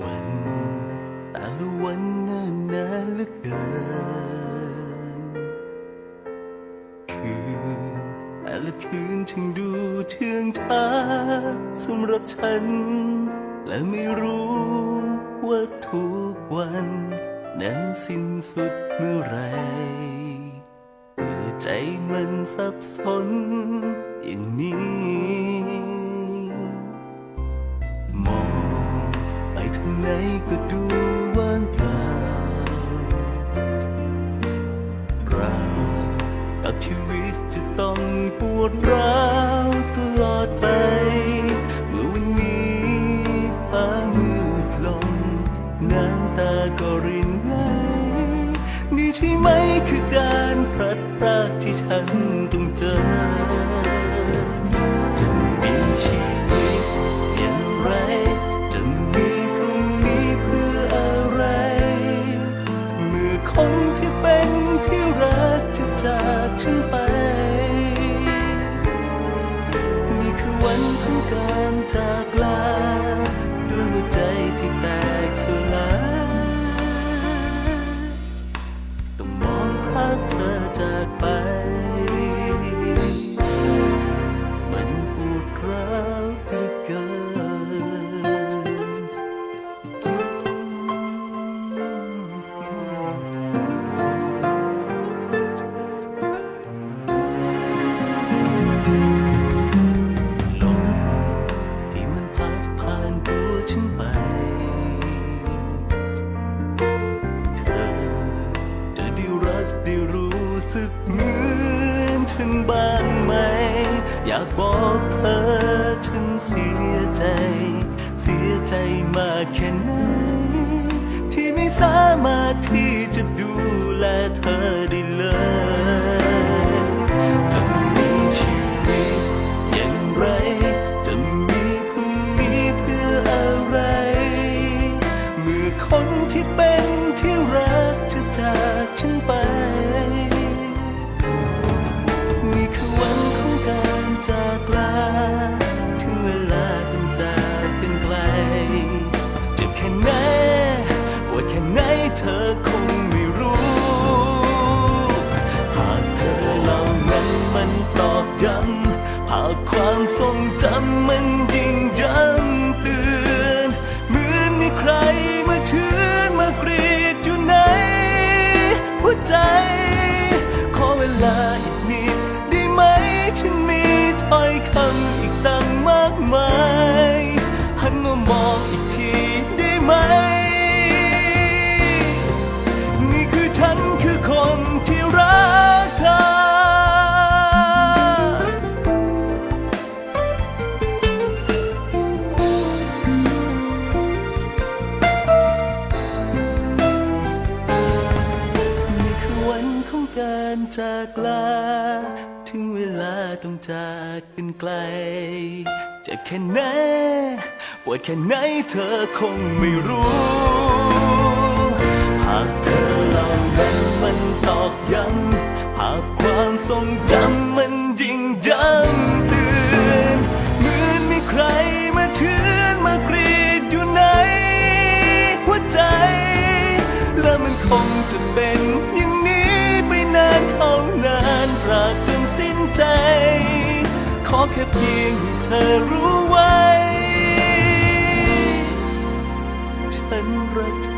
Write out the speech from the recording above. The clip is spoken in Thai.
วัน แต่ละวันนานนานเหลือเกิน คืนแต่ละคืนถึงดูเชื่องช้าสำหรับฉัน และไม่รู้ว่าทุกวันนั้นสิ้นสุดเมื่อไรเมื่อใจมันสับสนอย่างนี้ ก็ดูว่างเปล่าเรากับชีวิตจะต้องปวดร้าวตลอดไป เมื่อวันนี้ฟ้ามืดลง น้ำตาก็รินไหลนี่ใช่ไหมคือการพลัดพรากที่ฉันต้องเจอ คนที่เป็นที่รักจะจากฉันไป นี่คือวันของการจากลา เหมือนฉันบ้างไหม อยากบอกเธอฉันเสียใจ เสียใจมากแค่ไหน ที่ไม่สามารถที่จะดูแลเธอได้เลยจะมีชีวิตอย่างไรจะมีพรุ่งนี้เพื่ออะไร เมื่อคนที่เป็นที่รัก หากความทรงจำมัน ของการจากลา ถึงเวลาต้องจากกันไกล จะแค่ไหนปวดแค่ไหนเธอคงไม่รู้ หากเธอเหล่านั้นมันตอกย้ำหากความทรงจำมันยิ่งย้ำเตือนเหมือนมีใครมาเชือนมากรีดอยู่ในหัวใจ และมันคงจะเป็น ขอแค่เพียงให้เธอรู้ไว้ ฉันรักเธอ